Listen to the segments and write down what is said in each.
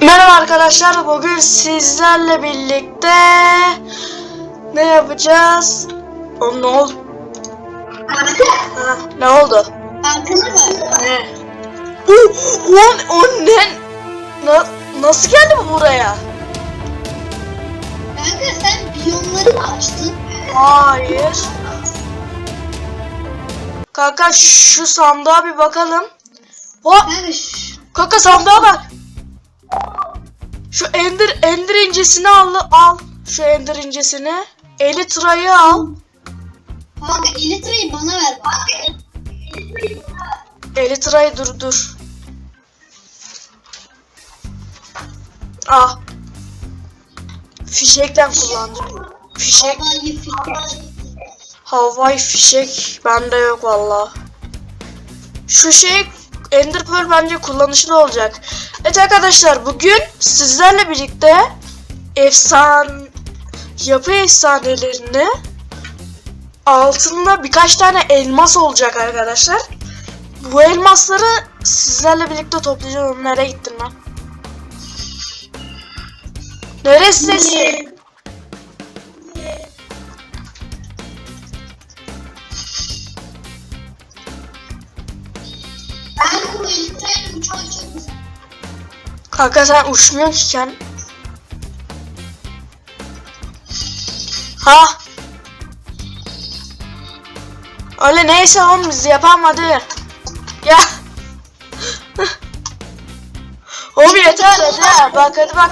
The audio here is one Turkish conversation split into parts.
Merhaba arkadaşlar. Bugün sizlerle birlikte ne yapacağız? O ne oldu? Ha, ne oldu? Ne? O, o, o ne? Na- nasıl geldi bu buraya? Kanka sen biyomları mı açtın? Hayır. Kanka şu sandığa bir bakalım. O, Kanka kanka sandığa bak. Şu ender ender incesini al al. Şu ender incesini. Elytra'yı al. kanka elitreyi bana ver. Kanka Elytra'yı dur dur. Ah. Fişekten kullanacağım. Fişek. Havai fişek bende yok valla. Şu şey Ender Pearl bence kullanışlı olacak. Evet arkadaşlar bugün sizlerle birlikte efsan yapı efsanelerini altında birkaç tane elmas olacak arkadaşlar. Bu elmasları sizlerle birlikte toplayacağım. Nereye gittin lan? Neresi? Uçmayı çok güzel. Kanka sen uçmuyorsun ki sen. Ha? Öyle neyse oğlum biz yapalım hadi. Ya. oğlum yeter hadi. Bak hadi bak.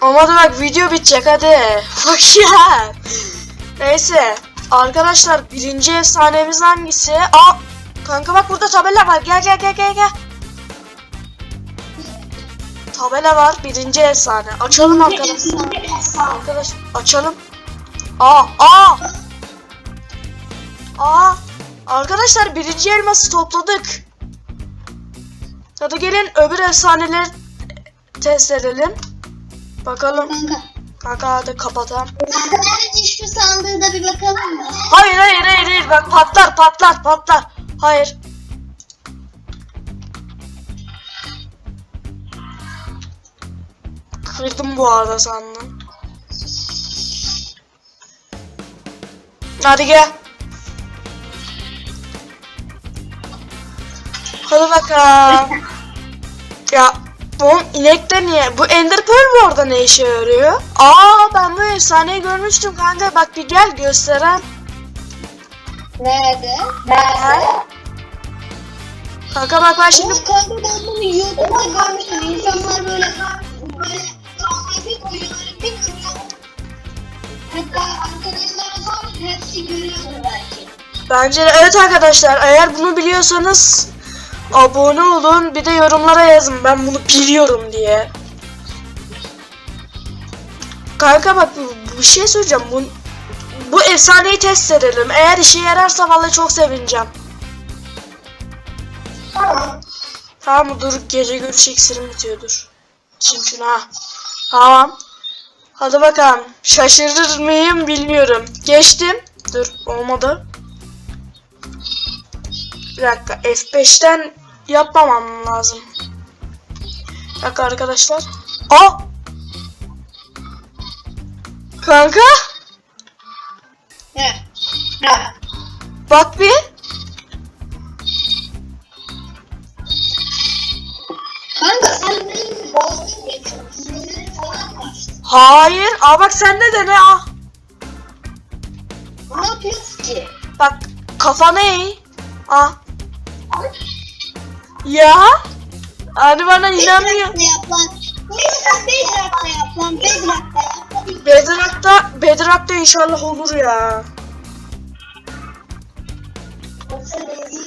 Hadi bak video bitecek hadi. Bak ya. Neyse. Arkadaşlar birinci efsanemiz hangisi? Aa. Kanka bak burada tabela var. Gel gel gel gel gel. Tabela var. Birinci efsane. Açalım arkadaşlar. Arkadaş açalım. Aa aa. Aa. Arkadaşlar birinci elması topladık. Hadi gelin öbür efsaneleri test edelim. Bakalım. Kanka. Kanka hadi kapatalım. Bence şu sandığı da bir bakalım mı? Hayır hayır hayır hayır bak patlar patlar patlar. Hayır. Kırdım bu arada sandım. Hadi gel. Hadi bakalım. ya bu inekte niye? Bu Ender Pearl bu orada ne işe yarıyor? Aa ben bu efsaneyi görmüştüm kanka. Bak bir gel gösteren. Nerede? Nerede? Kanka bak ben şimdi Oğlum kanka ben bunu YouTube'da görmüştüm. İnsanlar böyle böyle grafik oyunları bir kırıyor. Hatta arkadaşlar sormuş hepsi görüyordur belki. bence de evet arkadaşlar eğer bunu biliyorsanız abone olun bir de yorumlara yazın ben bunu biliyorum diye. Kanka bak bir şey söyleyeceğim bu bu efsaneyi test edelim. Eğer işe yararsa vallahi çok sevineceğim. Tamam mı? Dur gece görüş iksirim bitiyordur. Şunu ha. Tamam. Hadi bakalım. Şaşırır mıyım bilmiyorum. Geçtim. Dur olmadı. Bir dakika F5'ten yapmamam lazım. Bir dakika arkadaşlar. Aa! Kanka He. He. bak bir. Hayır. Aa bak sende de ne? Aa. Ne yapıyorsun ki? Bak kafana eğ. Aa. Ya. Hani bana inanmıyor. Bedrock'ta yap lan. Neyse Bedrock'ta yap lan. Bedrock'ta yap. Bedrock'ta, Bedrock'ta inşallah olur ya. Yoksa rezil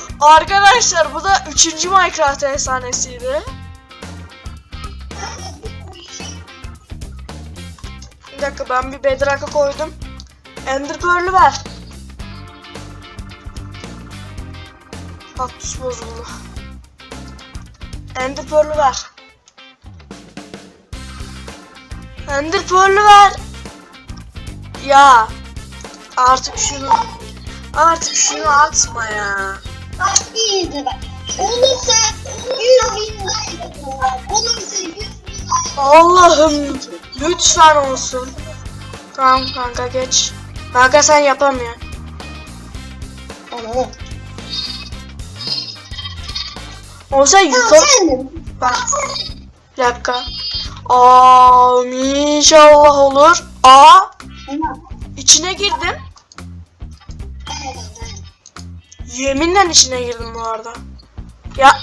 Arkadaşlar bu da 3. Minecraft efsanesiydi. Bir dakika ben bir Bedrock'a koydum. Ender Pearl'ü ver. Kaktüs bozuldu. Ender Pearl'ü ver. Ender Pearl'ü ver. Ya. Artık şunu artık şunu atma ya. Bak iyiydi bak. Olursa 100 bin like. Olursa 100 bin like. Allah'ım lütfen olsun. Tamam kanka geç. Kanka sen yapamıyorsun. Ana. Olsa yukarı... Bak. Bir dakika. Aa, inşallah olur. Aa, içine girdim. Yeminle içine girdim bu arada. Ya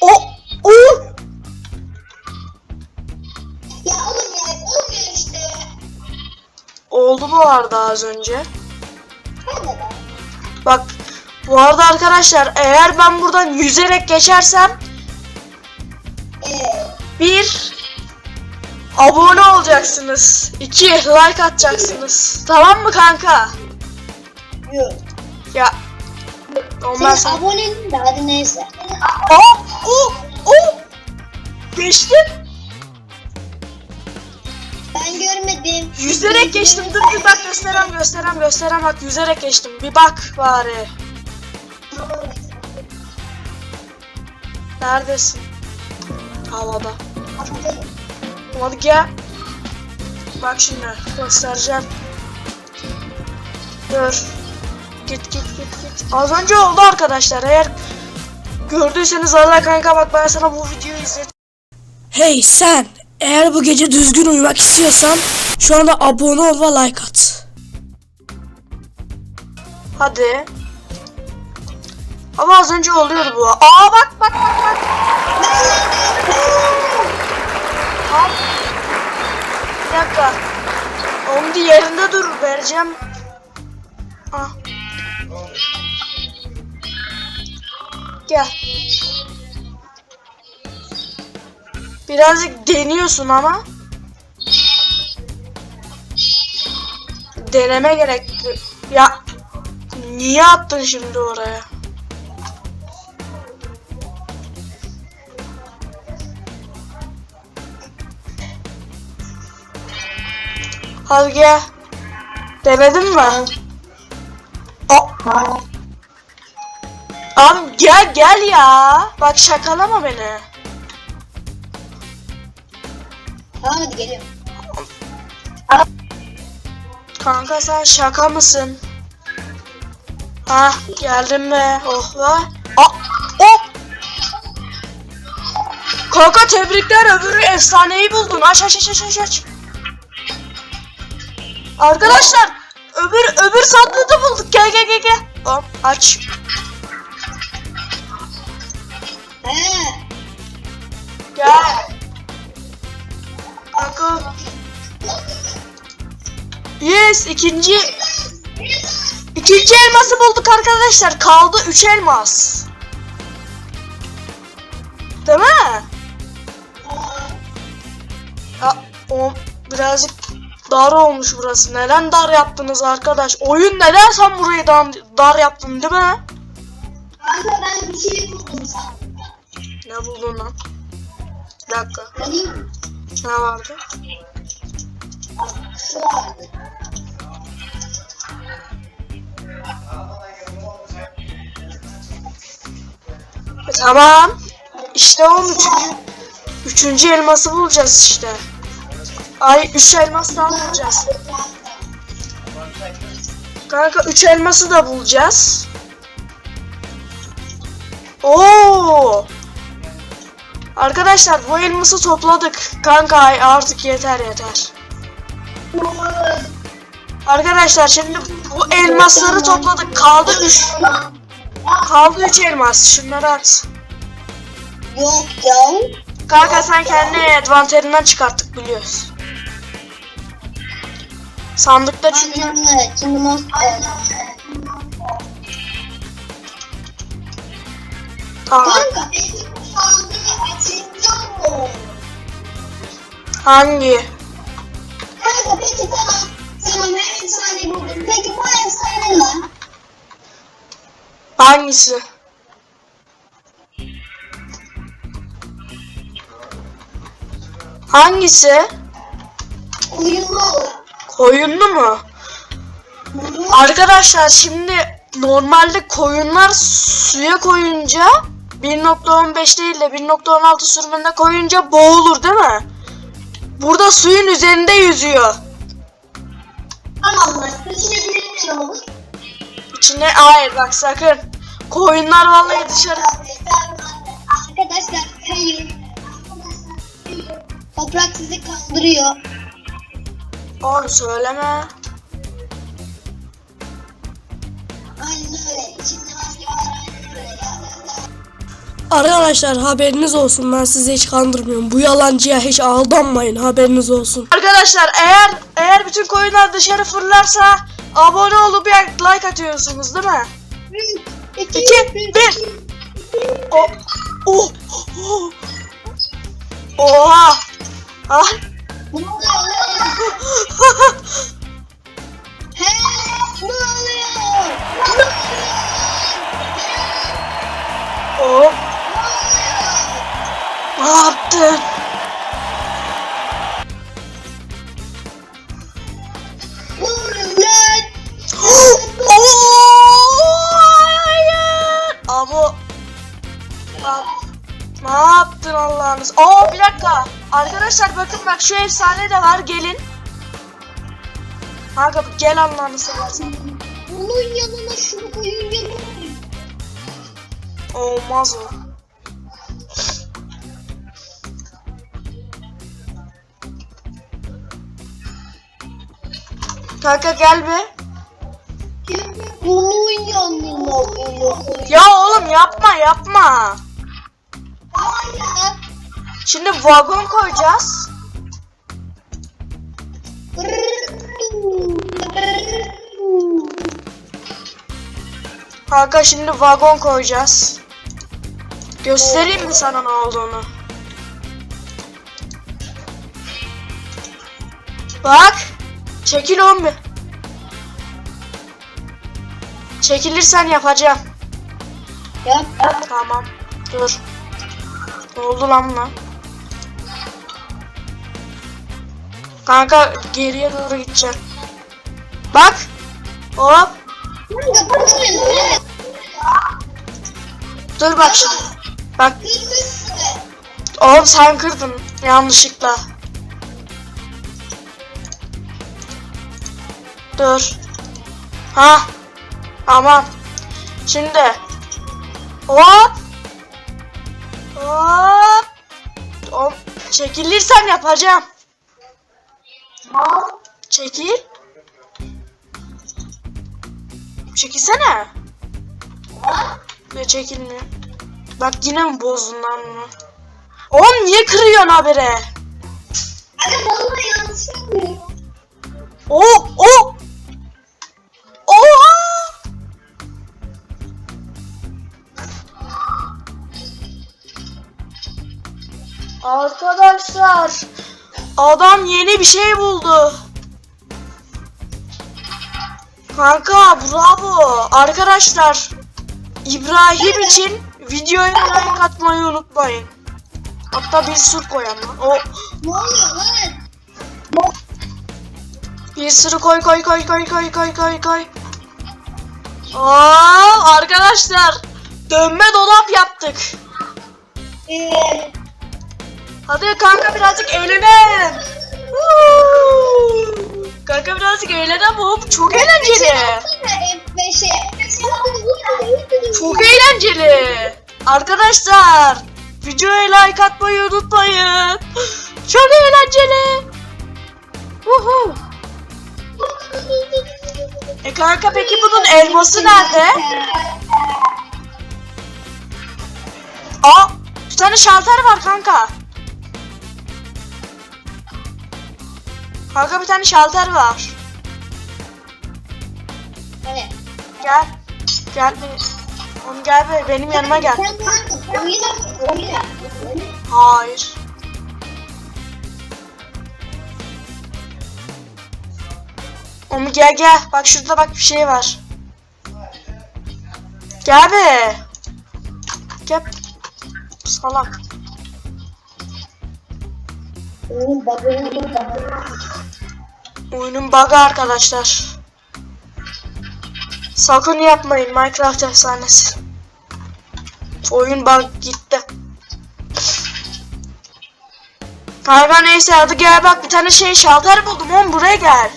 o o Ya oldu bu arada az önce. Bak bu arada arkadaşlar eğer ben buradan yüzerek geçersem bir abone olacaksınız. iki like atacaksınız. Tamam mı kanka? Yok. Ya ondan Senin sonra... abonenin de hadi neyse. Aa! O! O! Geçtim. Ben görmedim. Yüzerek geçtim. Dur bir bak gösterem gösterem gösterem bak yüzerek geçtim. Bir bak bari. Neredesin? Havada. Hadi gel. Bak şimdi göstereceğim. Dur. Git git git git. Az önce oldu arkadaşlar. Eğer gördüyseniz Allah kanka bak ben sana bu videoyu izlet. Hey sen. Eğer bu gece düzgün uyumak istiyorsan şu anda abone ol ve like at. Hadi. Ama az önce oluyordu bu. Aa bak bak bak bak. Al. Bir dakika. Onun da yerinde dur vereceğim. Gel. Birazcık deniyorsun ama. Deneme gerek. Ya niye attın şimdi oraya? Hadi gel. Denedin mi? Aa, abi gel gel ya. Bak şakalama beni. Tamam hadi geliyorum. Kanka sen şaka mısın? Ha geldim be. Oh be. Aa, oh. Kanka tebrikler öbürü efsaneyi buldun. Aç aç aç aç aç aç. Arkadaşlar öbür öbür sandığı da bulduk. Gel gel gel gel. Hop aç. Gel. Kanka. Yes ikinci ikinci elması bulduk arkadaşlar. Kaldı 3 elmas. Değil mi? Ya, o birazcık dar olmuş burası. Neden dar yaptınız arkadaş? Oyun neden sen burayı dar, dar yaptın değil mi? Kanka ben bir şey buldum. Ne buldun lan? Dakika. Ne vardı? tamam. İşte o üçüncü, üçüncü elması bulacağız işte. Ay üç elmas daha bulacağız. Kanka üç elması da bulacağız. Oo! Arkadaşlar bu elması topladık. Kanka artık yeter yeter. Arkadaşlar şimdi bu elmasları topladık. Kaldı 3. Kaldı 3 elmas. Şunları at. Yok ya. Kanka sen kendi advanterinden çıkarttık biliyoruz. Sandıkta çünkü tamam. Kanka Hangi? Kanka peki tamam. Tamam ben efsane buldum. Peki bu efsane ne? Hangisi? Hangisi? Olan. Koyunlu mu? Arkadaşlar şimdi normalde koyunlar suya koyunca 1.15 değil de 1.16 sürümünde koyunca boğulur değil mi? Burada suyun üzerinde yüzüyor. Tamam mı? İçine girince ne olur? İçine hayır bak sakın. Koyunlar vallahi dışarı. Arkadaşlar kayın. Toprak sizi kandırıyor. Oğlum söyleme. Aynen öyle. İçinde Arkadaşlar haberiniz olsun ben sizi hiç kandırmıyorum. Bu yalancıya hiç aldanmayın haberiniz olsun. Arkadaşlar eğer eğer bütün koyunlar dışarı fırlarsa abone olup bir like atıyorsunuz değil mi? İki, İki, bir. O, oh, oh. Oha. Ah. bak şu efsane de var gelin. Kanka gel Allah'ını seversen. Bunun yanına şunu ne oluyor? Olmaz o. Kanka gel be. Bunun yanına. Ya oğlum yapma yapma. Hala. Şimdi vagon koyacağız. Kanka şimdi vagon koyacağız. Göstereyim mi sana ne olduğunu? Bak. Çekil oğlum bir. Çekilirsen yapacağım. Yap. Tamam. Dur. Ne oldu lan buna? Kanka geriye doğru gideceğim. Bak. Hop. Dur bak şimdi. Bak oğlum sen kırdın yanlışlıkla. Dur. Ha. Tamam. Şimdi. Hop. Hop. Hop. Çekilirsem yapacağım. Çekil. Çekilsene. Ne çekilmiyor. Bak yine mi bozdun lan bunu? Oğlum niye kırıyorsun habire? Hadi bana yanlış yapmıyor. O o. Oha! Arkadaşlar adam yeni bir şey buldu. Kanka bravo. Arkadaşlar İbrahim için videoya like atmayı unutmayın. Hatta bir sürü koyan lan. O Ne oluyor lan? Bir sürü koy koy koy koy koy koy koy koy. Aa, arkadaşlar dönme dolap yaptık. Eee. Hadi kanka birazcık eğlenelim. Kanka birazcık eğlenelim hop çok eğlenceli. F5'e. Çok eğlenceli. Arkadaşlar videoya like atmayı unutmayın. Çok eğlenceli. Woohoo. E kanka peki bunun elması nerede? Aa, bir tane şalter var kanka. Kanka bir tane şalter var. Evet. Gel. Gel be. Oğlum gel be benim yanıma gel. Sen. Hayır. Oğlum gel gel. Bak şurada bak bir şey var. Gel be. Gel. Salak. Oğlum oyna burada. Oyunun bug'ı arkadaşlar. Sakın yapmayın Minecraft efsanesi. Oyun bug gitti. Kanka neyse hadi gel bak bir tane şey şalter buldum oğlum buraya gel.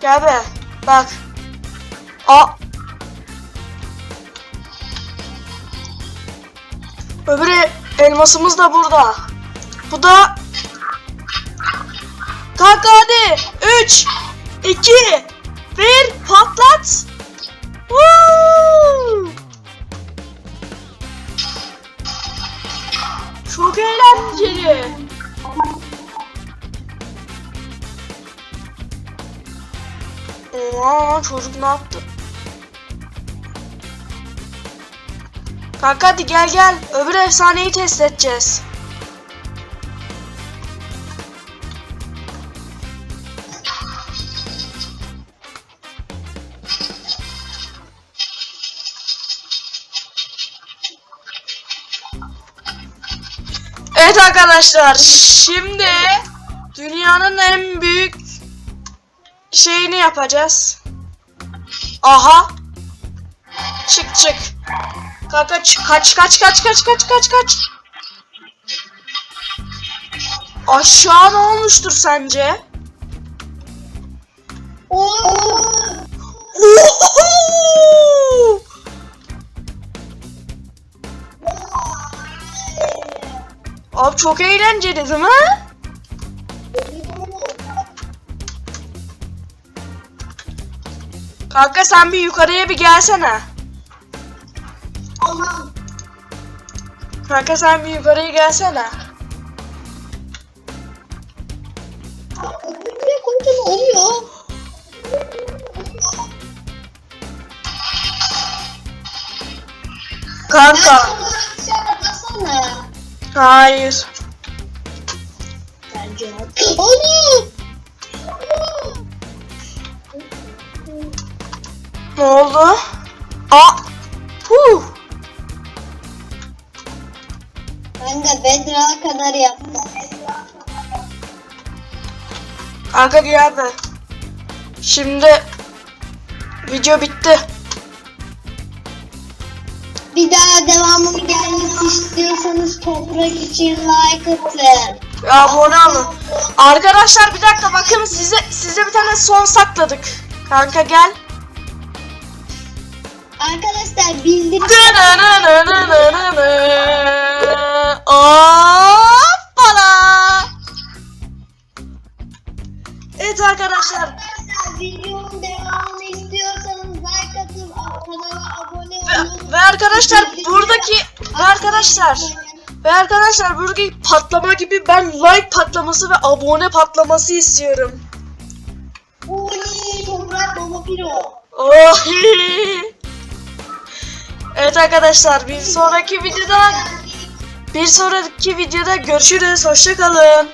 Gel be bak. Aa. Öbürü elmasımız da burada. Bu da Kanka hadi 3 2 1 patlat. Çok eğlenceli. Oha çocuk ne yaptı? Kanka hadi gel gel. Öbür efsaneyi test edeceğiz. Arkadaşlar şimdi dünyanın en büyük şeyini yapacağız. Aha. Çık çık. Kanka kaç kaç kaç kaç kaç kaç kaç. Aşağı ne olmuştur sence? Oo. Abi çok eğlenceli değil mi? Kanka sen bir yukarıya bir gelsene. Allah'ım. Kanka sen bir yukarıya gelsene. Buraya ne? Kanka. Hayır. Bence. Onu. Ne oldu? Aa. Huh. Ben de Bedra kadar yaptım. Kanka gel be. Şimdi video bitti. Bir daha devamını gelmesi istiyorsanız toprak için like atın. Ya abone olun. Arkadaşlar bir dakika bakın size size bir tane son sakladık. Kanka gel. Arkadaşlar bildirim Hoppala. Evet arkadaşlar. Arkadaşlar videonun Ve, arkadaşlar buradaki ve arkadaşlar ve arkadaşlar buradaki patlama gibi ben like patlaması ve abone patlaması istiyorum. Oh. evet arkadaşlar bir sonraki videoda bir sonraki videoda görüşürüz. Hoşça kalın.